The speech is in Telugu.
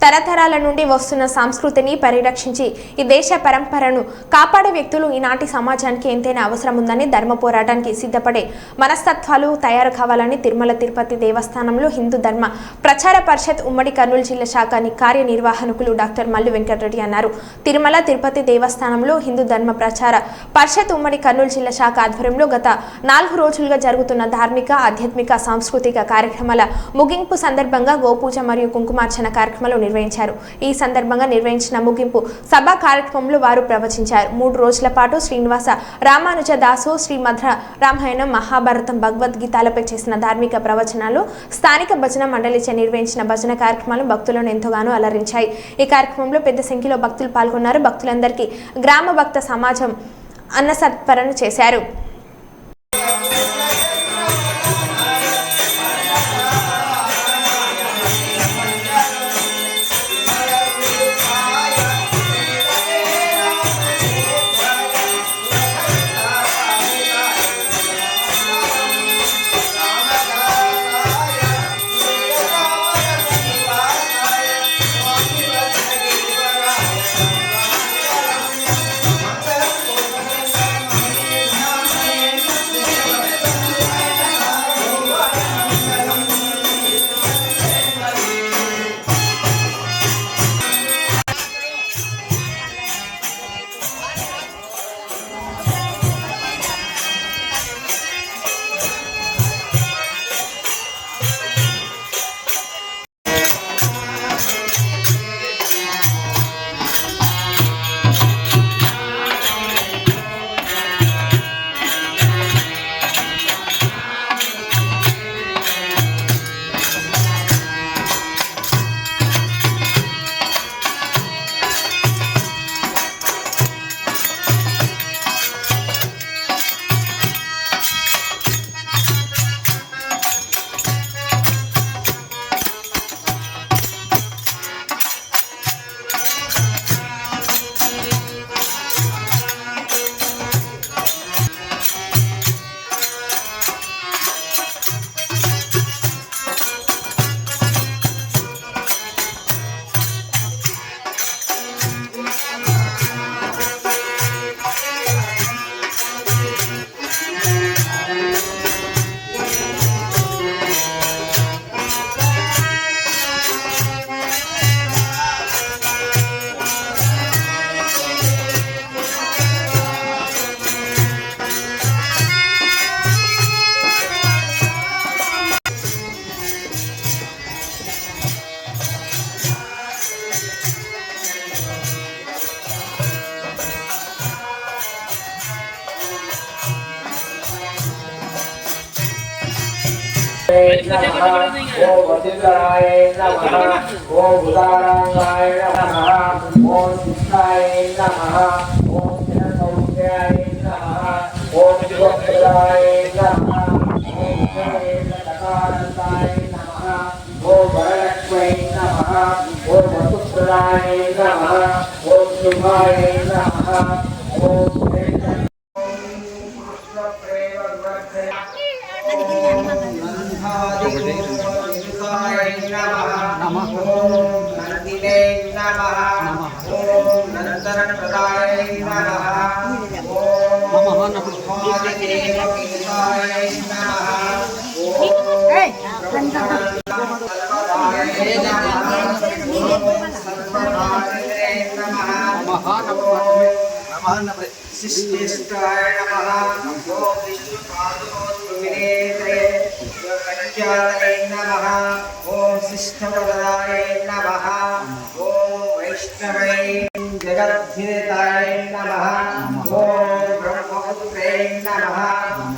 తరతరాల నుండి వస్తున్న సంస్కృతిని పరిరక్షించి ఈ దేశ పరంపరను కాపాడే వ్యక్తులు ఈనాటి సమాజానికి ఎంతైనా అవసరం ఉందని ధర్మ పోరాటానికి సిద్ధపడే మనస్తత్వాలు తయారు కావాలని తిరుమల తిరుపతి దేవస్థానంలో హిందూ ధర్మ ప్రచార పరిషత్ ఉమ్మడి కర్నూలు జిల్లా శాఖ కార్యనిర్వాహకులు డాక్టర్ మల్లు వెంకటరెడ్డి అన్నారు. తిరుమల తిరుపతి దేవస్థానంలో హిందూ ధర్మ ప్రచార పరిషత్ ఉమ్మడి కర్నూలు జిల్లా శాఖ ఆధ్వర్యంలో గత నాలుగు రోజులుగా జరుగుతున్న ధార్మిక ఆధ్యాత్మిక సాంస్కృతిక కార్యక్రమాల ముగింపు సందర్భంగా గోపూజ మరియు కుంకుమార్చన కార్యక్రమాలు నిర్వహించారు. ఈ సందర్భంగా నిర్వహించిన ముగింపు సభా కార్యక్రమంలో వారు ప్రవచించారు. మూడు రోజుల పాటు శ్రీనివాస రామానుజ దాసు శ్రీమధ రామాయణం మహాభారతం భగవద్గీతాలపై చేసిన ధార్మిక ప్రవచనాలు స్థానిక భజన మండలిచే నిర్వహించిన భజన కార్యక్రమాలు భక్తులను ఎంతగానో అలరించాయి. ఈ కార్యక్రమంలో పెద్ద సంఖ్యలో భక్తులు పాల్గొన్నారు. భక్తులందరికీ గ్రామ భక్త సమాజం అన్న సత్పరణ చేశారు. ఓం వసిద్ధరాయ నమ ఓం శుభాయ నమ ఓం సిద్ధాయ నమః ఓం జనసౌఖ్యాయ నమః ఓం శివప్రదాయ నమః ఓం జయకానందాయ నమః ఓం వరలక్ష్మై నమః ఓం వసుప్రదాయ నమః ఓం శుభాయ నమః ఓం శిష్టిష్టాయ నమః ఓం